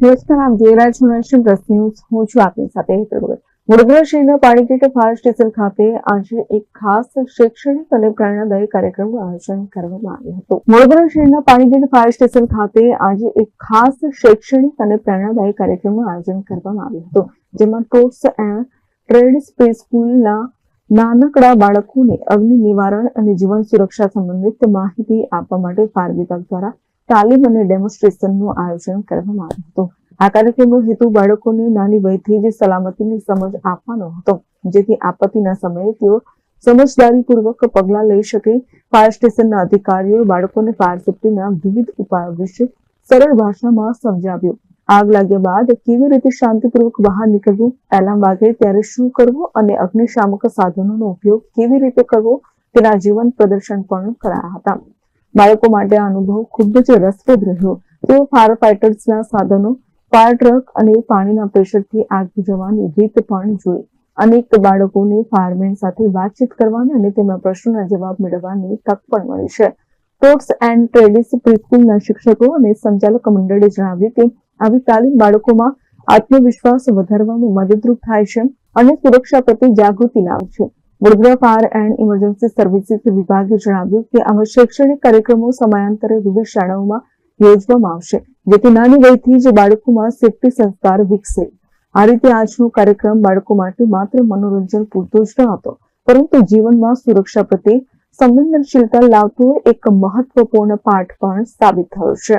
નમસ્કાર આપ જોઈ રહ્યા છો ન્યૂઝ હું છું આપની સાથે હેતલ વડોદરા શહેરના પાણીગેટ ફાયર સ્ટેશન ખાતે આજે એક ખાસ શૈક્ષણિક અને પ્રેરણાદાયી કાર્યક્રમનું આયોજન કરવામાં આવ્યું હતું. વડોદરા શહેરના પાણીગેટ ફાયર સ્ટેશન ખાતે આજે એક ખાસ શૈક્ષણિક અને પ્રેરણાદાયી કાર્યક્રમનું આયોજન કરવામાં આવ્યું હતું, જેમાં ટોટ્સ એન્ડ ટ્રેડ સ્પેસ સ્કૂલના નાનકડા બાળકોને અગ્નિ નિવારણ અને જીવન સુરક્ષા સંબંધિત માહિતી આપવા માટે ફાયર વિભાગ દ્વારા તાલીમ અને ડેમોન્સ્ટ્રેશનનું આયોજન કરવામાં આવ્યું હતું. આ કાર્યક્રમનો હેતુ બાળકોને નાની વયથી જ સલામતીની સમજ આપવાનો હતો, જેથી આપત્તિના સમયે તેઓ સમજદારીપૂર્વક પગલાં લઈ શકે. ફાયર સ્ટેશનના અધિકારીઓ બાળકોને ફાયર સેફ્ટીના વિવિધ ઉપાયો વિશે સરળ ભાષામાં સમજાવ્યું. આગ લાગ્યા બાદ કેવી રીતે શાંતિપૂર્વક બહાર નીકળવું? એલાર્મ વાગે ત્યારે શું કરવું? અને અગ્નિશામક સાધનોનો ઉપયોગ કેવી રીતે કરવો? તેના જીવન પ્રદર્શન પણ કરાયા હતા. બાળકો માટે અનુભવ ખૂબ જ રસપ્રદ રહ્યો. તેઓ ફાયર ફાઇટર્સના સાધનો ફાયર ટ્રક અને પાણીના પ્રેશરથી આગ બુઝાવવાની રીત પણ જોઈ. અનેક બાળકોને ફાયરમેન સાથે વાતચીત કરવાની અને તેમના પ્રશ્નોના જવાબ મેળવવાની તક પણ મળી છે. સ્પોર્ટ્સ એન્ડ ટ્રેડિસ પ્રિસ્કૂલના શિક્ષકો અને સંચાલક મંડળે જણાવ્યું કે, આવી તાલીમ બાળકોમાં આત્મવિશ્વાસ વધારવામાં મદદરૂપ થાય છે અને સુરક્ષા પ્રત્યે જાગૃતિ લાવે છે. Vadodara fire and emergency services વિભાગે જણાવ્યું કે આવા શૈક્ષણિક કાર્યક્રમો સમયાંતરે વિવિધ શાળાઓમાં યોજવામાં આવશે, જેથી નાની વયથી જ બાળકોમાં સેફટી સંસ્કાર વિકસે. આ રીતે આજનો કાર્યક્રમ બાળકો માટે માત્ર મનોરંજન પૂરતો જ ન હતો પરંતુ જીવનમાં સુરક્ષા પ્રત્યે સંવેદનશીલતા લાવતો એક મહત્વપૂર્ણ પાઠ પણ સાબિત થયો છે.